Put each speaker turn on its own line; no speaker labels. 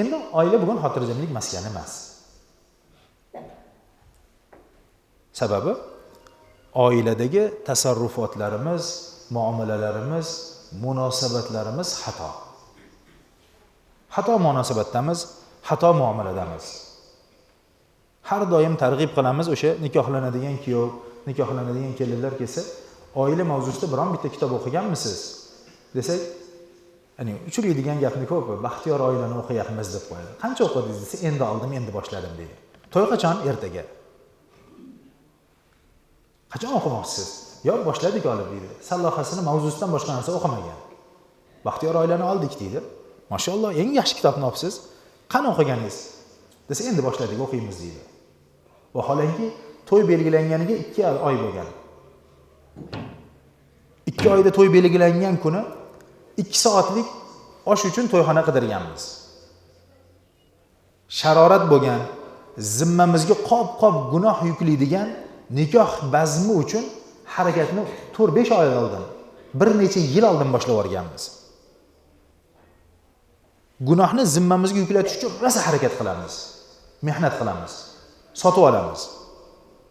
endi oila bugun xotirjamlik maskani emas. Sababi oiladagi tasarrufotlarimiz muomalalarimiz munosabatlarimiz xato. Xato munosabatdamiz xato muomaladamiz. Har doim targ'ib qilamiz o'sha nikohlanadigan kuyov nikohlanadigan kelinlar kelsa oila mavzusida biron bitta kitob o'qiganmisiz? Desak ya'ni uchraydigan gapni ko'p baxtiyor oilani o'qiyapmiz deb qo'yadi. Qancha o'qidingiz desa endi oldim endi boshladim deydi. To'y qachon? Ertaga. Qachon o'qimoqchisiz? Yo boshladik olib deydi. Sallohasini mavzusidan boshqa narsa o'qimagan. Baxtiyor oilani oldik deydi. Mashaalloh eng yaxshi kitobni olibsiz. Qani o'qiganingiz? Desa endi boshladik o'qiymiz deydi. Vaholanki to'y belgilanganiga ikki oy bo'lgan. Ikki oyda to'y belgilangan kuni ikki soatlik osh uchun to'yxona qidirganmiz. Sharorat bo'lgan zimmamizga qop qop gunoh yuklaydigan nikoh bazmi uchun harakatni to'rt besh oy oldin bir necha yil oldin boshlab yuborganmiz. Gunohni zimmamizga yuklatish uchun rosa harakat qilamiz mehnat qilamiz sotib olamiz.